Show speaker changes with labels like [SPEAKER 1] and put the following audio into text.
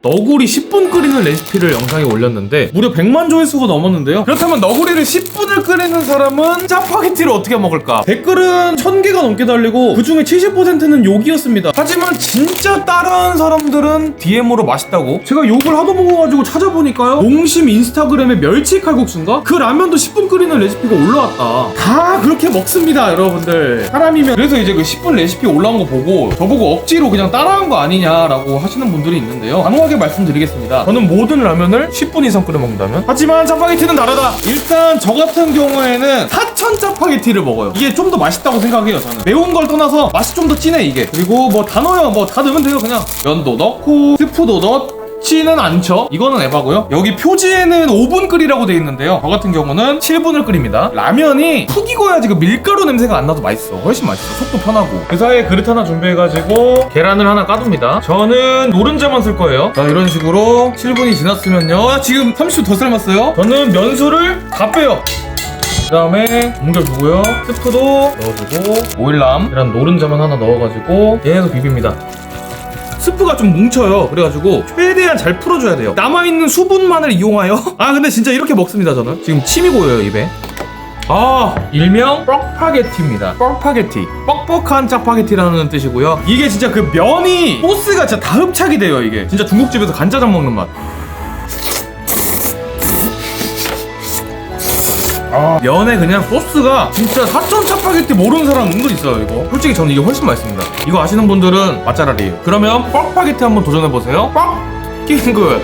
[SPEAKER 1] 너구리 10분 끓이는 레시피를 영상에 올렸는데 무려 100만 조회수가 넘었는데요. 그렇다면 너구리를 10분을 끓이는 사람은 짜파게티를 어떻게 먹을까? 댓글은 1000개가 넘게 달리고 그 중에 70%는 욕이었습니다. 하지만 진짜 따라하는 사람들은 DM으로 맛있다고 제가 욕을 하도 먹어가지고 찾아보니까요. 농심 인스타그램에 멸치 칼국수인가? 그 라면도 10분 끓이는 레시피가 올라왔다. 다 그렇게 먹습니다, 여러분들. 사람이면 그래서 이제 그 10분 레시피 올라온 거 보고 저보고 억지로 그냥 따라한 거 아니냐라고 하시는 분들이 있는데요. 단호하게 말씀드리겠습니다. 저는 모든 라면을 10분 이상 끓여 먹는다면 하지만 짜파게티는 다르다. 일단 저 같은 경우에는 사천 짜파게티를 먹어요. 이게 좀 더 맛있다고 생각해요, 저는. 매운 걸 떠나서 맛이 좀 더 진해 이게. 그리고 뭐다 넣어요. 뭐 다 넣으면 돼요. 그냥 면도 넣고 스프도 넣 치는 않죠. 이거는 에바고요. 여기 표지에는 5분 끓이라고 돼 있는데요. 저 같은 경우는 7분을 끓입니다. 라면이 푹 익어야지 그 밀가루 냄새가 안 나도 맛있어. 훨씬 맛있어. 속도 편하고. 그 사이에 그릇 하나 준비해가지고 계란을 하나 까둡니다. 저는 노른자만 쓸 거예요. 자 이런 식으로 7분이 지났으면요. 지금 30초 더 삶았어요. 저는 면수를 다 빼요. 그 다음에 옮겨주고요. 스프도 넣어주고 오일남 계란 노른자만 하나 넣어가지고 얘네도 비빕니다. 스프가 좀 뭉쳐요. 그래가지고 최대한 잘 풀어줘야 돼요. 남아있는 수분만을 이용하여 아 근데 진짜 이렇게 먹습니다 저는. 지금 침이 고여요 입에. 아 일명 뻑파게티입니다. 뻑파게티. 뻑뻑한 짜파게티라는 뜻이고요. 이게 진짜 그 면이 소스가 진짜 다 흡착이 돼요 이게. 진짜 중국집에서 간짜장 먹는 맛. 아, 면에 그냥 소스가 진짜 사천 짜파게티 모르는 사람 은근 있어요 이거. 솔직히 저는 이게 훨씬 맛있습니다. 이거 아시는 분들은 맛잘알이에요. 그러면 뻑파게티 한번 도전해보세요. 뻑! 킹굿